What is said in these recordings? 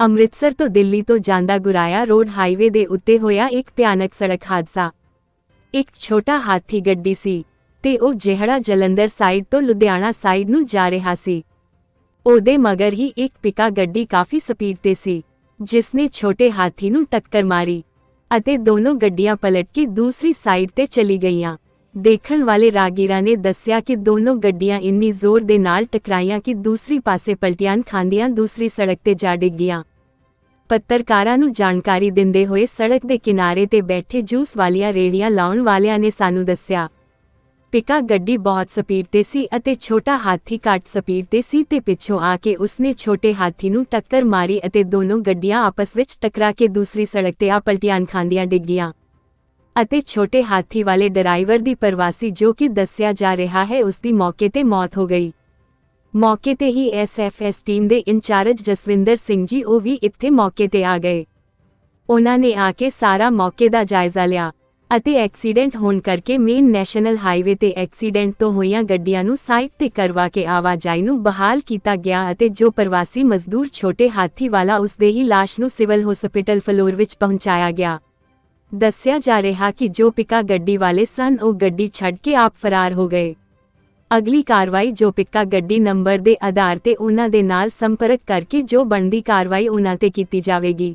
ਅੰਮ੍ਰਿਤਸਰ ਤੋਂ ਦਿੱਲੀ ਤੋਂ ਜਾਂਦਾ ਗੁਰਾਇਆ ਰੋਡ ਹਾਈਵੇ ਦੇ ਉੱਤੇ ਹੋਇਆ ਇੱਕ ਭਿਆਨਕ ਸੜਕ ਹਾਦਸਾ। ਇੱਕ ਛੋਟਾ ਹਾਥੀ ਗੱਡੀ ਸੀ ਤੇ ਉਹ ਜਿਹੜਾ ਜਲੰਧਰ ਸਾਈਡ ਤੋਂ ਲੁਧਿਆਣਾ ਸਾਈਡ ਨੂੰ ਜਾ ਰਿਹਾ ਸੀ। ਉਹਦੇ ਮਗਰ ਹੀ ਇੱਕ ਪਿਕਾ ਗੱਡੀ ਕਾਫੀ ਸਪੀਡ ਤੇ ਸੀ ਜਿਸ ਨੇ ਛੋਟੇ ਹਾਥੀ ਨੂੰ ਟੱਕਰ ਮਾਰੀ ਅਤੇ ਦੋਨੋਂ ਗੱਡੀਆਂ ਪਲਟ ਕੇ ਦੂਸਰੀ ਸਾਈਡ ਤੇ ਚਲੀ ਗਈਆਂ। ਦੇਖਣ ਵਾਲੇ ਰਾਗੀਰਾ ਨੇ ਦੱਸਿਆ ਕਿ ਦੋਨੋਂ ਗੱਡੀਆਂ ਇੰਨੀ ਜ਼ੋਰ ਦੇ ਨਾਲ ਟਕਰਾਈਆਂ ਕਿ ਦੂਸਰੀ ਪਾਸੇ ਪਲਟੀਆਂ ਖਾਂਦੀਆਂ ਦੂਸਰੀ ਸੜਕ ਤੇ ਜਾ ਡਿੱਗੀਆਂ ਪੱਤਰਕਾਰਾਂ ਨੂੰ ਜਾਣਕਾਰੀ ਦਿੰਦੇ ਹੋਏ ਸੜਕ ਦੇ ਕਿਨਾਰੇ ਤੇ ਬੈਠੇ ਜੂਸ ਵਾਲੀਆਂ ਰੇੜੀਆਂ ਲਾਉਣ ਵਾਲਿਆਂ ਨੇ ਸਾਨੂੰ ਦੱਸਿਆ। ਪਿਕਾ ਗੱਡੀ ਬਹੁਤ ਸਪੀਡ ਤੇ ਸੀ ਅਤੇ ਛੋਟਾ ਹਾਥੀ ਘੱਟ ਸਪੀਡ ਤੇ ਸੀ ਤੇ ਪਿੱਛੋਂ ਆ ਕੇ ਉਸਨੇ ਛੋਟੇ ਹਾਥੀ ਨੂੰ ਟੱਕਰ ਮਾਰੀ ਅਤੇ ਦੋਨੋਂ ਗੱਡੀਆਂ ਆਪਸ ਵਿੱਚ ਟਕਰਾ ਕੇ ਦੂਸਰੀ ਸੜਕ ਤੇ ਆ ਪਲਟੀਆਂ ਖਾਂਦੀਆਂ ਡਿੱਗੀਆਂ। ਅਤੇ ਛੋਟੇ ਹਾਥੀ ਵਾਲੇ ਡਰਾਈਵਰ ਦੀ ਪ੍ਰਵਾਸੀ ਜੋ ਕਿ ਦੱਸਿਆ ਜਾ ਰਿਹਾ ਹੈ ਉਸ ਦੀ ਮੌਕੇ ਤੇ ਮੌਤ ਹੋ ਗਈ। ਮੌਕੇ ਤੇ ਹੀ ਐਸਐਫਐਸ ਟੀਮ ਦੇ ਇੰਚਾਰਜ ਜਸਵਿੰਦਰ ਸਿੰਘ ਜੀ ਉਹ ਵੀ ਇੱਥੇ ਮੌਕੇ ਤੇ ਆ ਗਏ। ਉਹਨਾਂ ਨੇ ਆ ਕੇ ਸਾਰਾ ਮੌਕੇ ਦਾ ਜਾਇਜ਼ਾ ਲਿਆ ਅਤੇ ਐਕਸੀਡੈਂਟ ਹੋਣ ਕਰਕੇ ਮੇਨ ਨੈਸ਼ਨਲ ਹਾਈਵੇ ਤੇ ਐਕਸੀਡੈਂਟ ਤੋਂ ਹੋਈਆਂ ਗੱਡੀਆਂ ਨੂੰ ਸਾਈਡ ਤੇ ਕਰਵਾ ਕੇ ਆਵਾਜਾਈ ਨੂੰ ਬਹਾਲ ਕੀਤਾ ਗਿਆ ਅਤੇ ਜੋ ਪ੍ਰਵਾਸੀ ਮਜ਼ਦੂਰ ਛੋਟੇ ਹਾਥੀ ਵਾਲਾ ਉਸ ਦੇ ਹੀ ਲਾਸ਼ ਨੂੰ ਸਿਵਲ ਹਸਪੀਟਲ ਫਲੋਰ ਵਿੱਚ ਪਹੁੰਚਾਇਆ ਗਿਆ। ਦੱਸਿਆ ਜਾ ਰਿਹਾ ਕਿ ਜੋ ਪਿਕਾ ਗੱਡੀ ਵਾਲੇ ਸਨ ਉਹ ਗੱਡੀ ਛੱਡ ਕੇ ਆਪ ਫਰਾਰ ਹੋ ਗਏ। ਅਗਲੀ ਕਾਰਵਾਈ ਜੋ ਪਿੱਕਾ ਗੱਡੀ ਨੰਬਰ ਦੇ ਆਧਾਰ ਤੇ ਉਹਨਾਂ ਦੇ ਨਾਲ ਸੰਪਰਕ ਕਰਕੇ ਜੋ ਬਣਦੀ ਕਾਰਵਾਈ ਉਹਨਾਂ ਤੇ ਕੀਤੀ ਜਾਵੇਗੀ।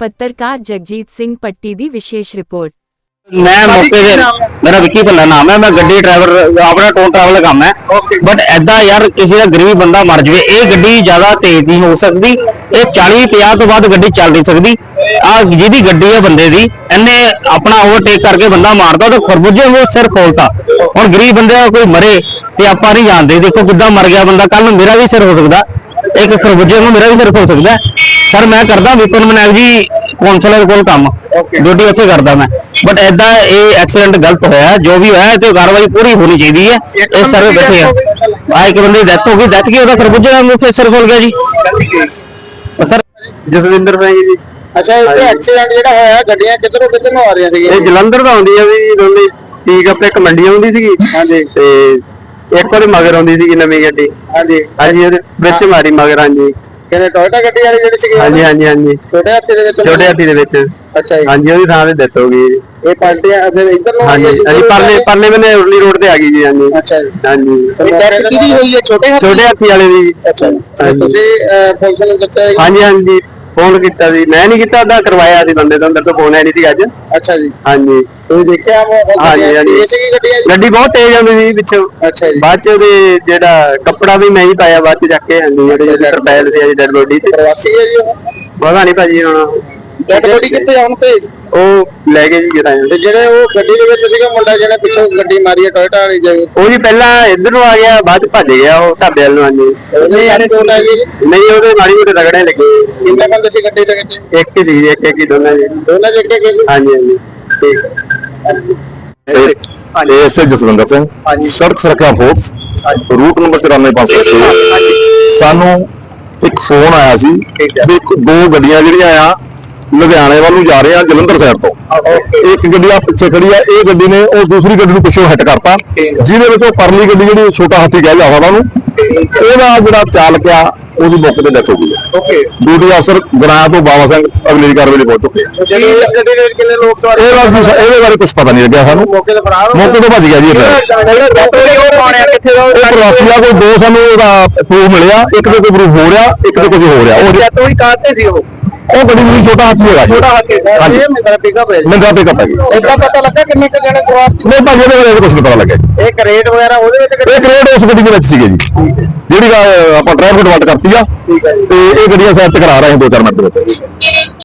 ਪੱਤਰਕਾਰ ਜਗਜੀਤ ਸਿੰਘ ਪੱਟੀ ਦੀ ਵਿਸ਼ੇਸ਼ ਰਿਪੋਰਟ। ਮੈਂ ਮੌਕੇ ਤੇ ਮੇਰਾ ਵਿੱਕੀ ਭੱਲਾ ਨਾਮ ਹੈ ਮੈਂ ਗੱਡੀ ਡਰਾਈਵਰ ਆਪਣਾ ਟੋਨ ਟਰੈਵਲ ਦਾ ਕੰਮ ਹੈ। ਬਟ ਐਦਾਂ ਯਾਰ ਕਿਸੇ ਦਾ ਗਰੀਬ ਬੰਦਾ ਮਰ ਜਵੇ ਇਹ ਗੱਡੀ ਜ਼ਿਆਦਾ ਤੇਜ਼ ਨਹੀਂ ਹੋ ਸਕਦੀ। ਇਹ 40 50 ਤੋਂ ਬਾਅਦ ਗੱਡੀ ਚੱਲ ਨਹੀਂ ਸਕਦੀ। ਆ ਜਿਹਦੀ ਗੱਡੀ ਹੈ ਬੰਦੇ ਦੀ ਇਹਨੇ ਆਪਣਾ ਓਵਰਟੇਕ ਕਰਕੇ ਬੰਦਾ ਮਾਰਦਾ ਤਾਂ ਖਰਬੂਜੇ ਉਹ ਸਿਰ ਖੋਲਤਾ। ਹੁਣ ਗਰੀਬ ਬੰਦੇ ਦਾ ਕੋਈ ਮਰੇ ਤੇ ਆਪਾਂ ਨਹੀਂ ਜਾਣਦੇ। ਦੇਖੋ ਕਿੱਦਾਂ ਮਰ ਗਿਆ ਬੰਦਾ ਕੱਲ ਨੂੰ ਮੇਰਾ ਵੀ ਸਿਰ ਹੋ ਸਕਦਾ। ਇੱਕ ਖਰਬੂਜੇ ਨੂੰ ਮੇਰਾ ਵੀ ਸਿਰ ਹੋ ਸਕਦਾ। ਸਰ ਮੈਂ ਕਰਦਾ ਵਿਪਨ ਮਨੈਲ ਜੀ ਕੌਂਸਲਰ ਕੋਲ ਕੰਮ। ਡਿਊਟੀ ਉੱਥੇ ਕਰਦਾ ਮੈਂ। ਬਟ ਐਦਾਂ ਇਹ ਐਕਸੀਡੈਂਟ ਗਲਤ ਹੋਇਆ ਜੋ ਵੀ ਹੋਇਆ ਤੇ ਕਾਰਵਾਈ ਪੂਰੀ ਹੋਣੀ ਚਾਹੀਦੀ ਹੈ। ਇਹ ਸਰ ਬੈਠੇ ਆ। ਆ ਇੱਕ ਬੰਦੇ ਦੀ ਡੈਥ ਹੋ ਗਈ। ਡੈਥ ਕੀ ਉਹਦਾ? ਖਰਬੂਜੇ ਦਾ ਮੁੱਖ ਸਿਰ ਖੋਲ ਗਿਆ ਜੀ। ਸਰ ਜਸਵਿੰਦਰ ਸਿੰਘ ਜੀ। ਅੱਛਾ ਇਹ ਐਕਸੀਡੈਂਟ ਜਿਹੜਾ ਹੋਇਆ ਗੱਡੀਆਂ ਕਿੱਧਰੋਂ ਕਿੱਧਰ ਨੂੰ ਆ ਰਹੀਆਂ ਸੀਗੀਆਂ? ਇਹ ਜਲੰਧਰ ਤੋਂ ਆਉਂਦੀ ਆ ਵੀ ਦੋਨੇ ਠੀਕ ਆਪਣੇ ਇੱਕ ਮੰਡੀ ਆਉਂਦੀ ਸੀਗੀ। ਹਾਂਜੀ। ਤੇ ਇੱਕ ਉਹਦੇ ਮਗਰ ਆਉਂਦੀ ਸੀਗੀ ਨਵੀਂ ਗੱਡੀ। ਹਾਂਜੀ। ਹਾਂਜੀ ਉਹਦੇ ਵਿੱਚ ਮਾਰੀ ਮਗਰ ਹਾਂਜੀ। ਕਿਹਨੇ ਟੋਇਟਾ ਗੱਡੀ ਵਾਲੇ ਜਿਹੜੇ ਸੀਗੇ? ਹਾਂਜੀ ਹਾਂਜੀ ਹਾਂਜੀ। ਛੋਟੇ ਹੱਥੇ ਦੇ ਵਿੱਚ ਛੋਟੇ ਹਾਥੀ ਦੇ ਵਿੱਚ। ਅੱਛਾ ਜੀ। ਹਾਂਜੀ ਉਹਦੀ ਥਾਂ ਤੇ ਡੈਥ ਹੋ ਗਈ। ਜੀ। ਇਹ ਪਲਟੀਆਂ ਫਿਰ ਇੱਧਰ ਨੂੰ ਹਾਂਜੀ ਨੂੰ ਪਰਲੇ। ਪਰਲੇ ਬੰਨੇ ਉਰਲੀ ਰੋਡ ਤੇ ਆ ਗਈ ਜੀ ਹਾਂਜੀ। ਅੱਛਾ ਜੀ। ਹਾਂਜੀ। ਡੈਥ ਕਿਹਦੀ ਹੋਈ ਹੈ? ਛੋਟੇ ਹੱਥ ਛੋਟੇ ਹਾਥੀ ਵਾਲੇ ਦੀ। ਅੱਛਾ ਜੀ। ਹਾਂਜੀ। ਤੁਸੀਂ ਅਹ, ਪੁਲਿਸ ਨੂੰ ਦੱਸਿਆ ਜੀ? ਹਾਂਜੀ ਹਾਂਜੀ। ਫੋਨ ਕੀਤਾ ਸੀ। ਮੈਂ ਨਹੀਂ ਕੀਤਾ ਉਹਦਾ ਕਰਵਾਇਆ ਸੀ ਬੰਦੇ ਤੋਂ ਅੰਦਰ ਤੋਂ ਫੋਨ ਆਇਆ ਨਹੀਂ ਸੀ ਅੱਜ। ਅੱਛਾ ਜੀ। ਹਾਂਜੀ। ਤੁਸੀਂ ਦੇਖਿਆ ਉਹ ਹਾਂਜੀ, ਹਾਂਜੀ। ਇਹ ਸੀਗੀ ਗੱਡੀਆਂ ਜੀ? ਗੱਡੀ ਬਹੁਤ ਤੇਜ਼ ਆਉਂਦੀ ਸੀ ਪਿੱਛੋਂ। ਅੱਛਾ ਜੀ। ਬਾਅਦ ਚ ਉਹਦੇ ਜਿਹੜਾ ਕੱਪੜਾ ਵੀ ਮੈਂ ਹੀ ਪਾਇਆ ਬਾਅਦ ਚ ਜਾ ਕੇ ਹਾਂਜੀ ਜਿਹੜੇ ਜਿਹੜੇ ਟਰਪੈਲ ਸੀ ਡੈਡ ਬੋਡੀ ਤੇ। ਪ੍ਰਵਾਸੀ ਹੈ ਜੀ ਉਹ? ਪਤਾ ਨਹੀਂ ਭਾਜੀ ਹੁਣ। ਬੋਡੀ ਕਿੱਥੇ ਆ? ਹੁਣ ਤੇ ਉਹ ਲੈ ਗਏ ਜੀ ਕਿਤਾ। ਤੇ ਜਿਹੜੇ ਉਹ ਗੱਡੀ ਦੇ ਵਿੱਚ ਸੀਗਾ ਮੁੰਡਾ ਜਿਹਨੇ ਪਿੱਛੋਂ ਗੱਡੀ ਮਾਰੀ ਹੈ ਟੋਇਟਾ ਵਾਲੀ ਜੀ ਉਹ ਜੀ ਪਹਿਲਾਂ ਇੱਧਰ ਨੂੰ ਆ ਗਿਆ ਬਾਅਦ ਚ ਭੱਜ ਗਿਆ ਉਹ ਢਾਬੇ ਵੱਲ ਨੂੰ ਹਾਂਜੀ। ਉਹਨੇ ਯਾਰੇ ਟੋਟ ਆ ਜੀ ਨਹੀਂ ਉਹਦੇ ਮਾੜੀ ਮੋਟੇ ਰਗੜੇ ਲੱਗੇ ਕਿੰਨੇ ਬੰਦੇ ਸੀ ਗੱਡੀ ਦੇ ਵਿੱਚ? ਇੱਕ ਹੀ ਸੀ ਜੀ, ਇੱਕ ਇੱਕ ਹੀ ਦੋਨਾਂ ਜੀ। ਦੋਨਾਂ ਚ ਇੱਕ ਇੱਕ ਹਾਂਜੀ ਹਾਂਜੀ। ਠੀਕ। ਇਹ ਐਸਏ ਜਸਵਿੰਦਰ ਸਿੰਘ ਸੜਕ ਸੁਰੱਖਿਆ ਫੋਰਸ ਰੂਟ ਨੰਬਰ 94506 ਸਾਨੂੰ ਇੱਕ ਫੋਨ ਆਇਆ ਸੀ ਵੀ ਇੱਕ- ਦੋ ਗੱਡੀਆਂ ਜਿਹੜੀਆਂ ਆ ਲੁਧਿਆਣੇ ਵੱਲ ਨੂੰ ਜਾ ਰਹੀਆਂ ਜਲੰਧਰ ਸਾਈਡ ਤੋਂ। ਇੱਕ ਗੱਡੀ ਆ ਪਿੱਛੇ ਖੜੀ ਆ ਇਹ ਗੱਡੀ ਨੇ ਉਹ ਦੂਸਰੀ ਗੱਡੀ ਨੂੰ ਪਿੱਛੋਂ ਹਿੱਟ ਕਰਤਾ। ਜਿਹਦੇ ਵਿੱਚ ਉਹ ਪਰਲੀ ਗੱਡੀ ਜਿਹੜੀ ਛੋਟਾ ਹਾਥੀ ਕਹਿ ਜਾ ਉਹਨਾਂ ਨੂੰ। ਉਹਦਾ ਜਿਹੜਾ ਚਾਲਕ ਆ ਉਹਦੀ ਮੌਕੇ ਤੇ ਡੈਥ ਹੋ ਗਈ ਓਕੇ ਡਿਊਟੀ ਅਫਸਰ ਗੁਨਾਹ ਤੋਂ ਬਾਬਾ ਸਿੰਘ ਅਗਲੀ ਕਾਰਵਾਈ ਲਈ ਪਹੁੰਚ ਚੁੱਕੇ ਆ। ਜਿਹੜੀ ਗੱਡੀ ਦੇ ਕਿੰਨੇ ਲੋਕ ਸਵਾਰ ਇਹ ਬਾਰੇ ਇਹਦੇ ਬਾਰੇ ਕੁਝ ਪਤਾ ਨਹੀਂ ਲੱਗਿਆ ਸਾਨੂੰ। ਮੌਕੇ ਤੇ ਫਰਾਰ ਹੋ ਮੌਕੇ ਤੋਂ ਭੱਜ ਗਿਆ ਜੀ ਇਹ। ਉਹ ਪ੍ਰਵਾਸੀ ਆ ਕੋਈ ਦੋ ਸਾਨੂੰ ਉਹਦਾ ਪ੍ਰੂਫ ਮਿਲਿਆ ਇੱਕ ਤੇ ਕੋਈ ਪ੍ਰੂਫ ਹੋ ਰਿਹਾ ਇੱਕ ਤੇ ਕੁਝ ਹੋ ਰਿਹਾ ਉਹ ਜਾਂ ਤੋਂ ਹੀ ਕਾਹਤੇ ਸੀ ਉਹ? ਉਹ ਗੱਡੀ ਨੂੰ ਛੋਟਾ ਹਾਥੀ ਹੈਗਾ ਜੀ। ਛੋਟਾ ਹਾਥੀ ਹਾਂਜੀ। ਇਹ ਮੇਰਾ ਪਿਕਅਪ ਹੈ ਮੰਗਾ ਤੇ ਕੱਪਾ ਜੀ। ਇਦਾਂ ਪਤਾ ਲੱਗਾ ਕਿੰਨੇ ਕੁ ਜਣੇ ਸਵਾਰ ਸੀ ਨਹੀਂ ਭਾਜੀ ਇਹਦੇ ਬਾਰੇ ਕੁਝ ਨਹੀਂ ਪਤਾ ਲੱਗਿਆ ਜੀ। ਇਹ ਕਰੇਟ ਵਗੈਰਾ ਉਹਦੇ ਵਿੱਚ ਇਹ ਕਰੇਟ ਉਸ ਗੱਡੀ ਦੇ ਵਿੱਚ ਸੀਗੇ ਜੀ। ਜਿਹੜੀ ਅਹ, ਆਪਾਂ ਡਰਾਈਵਰ ਡਿਵਾਟ ਕਰਤੀ ਆ। ਠੀਕ ਹੈ ਜੀ। ਤੇ ਇਹ ਗੱਡੀਆਂ ਸਾਈਡ ਤੇ ਕਰਾ ਰਹੇ ਹਾਂ ਦੋ ਚਾਰ ਮਿੰਟ ਦੇ ਵਿੱਚ।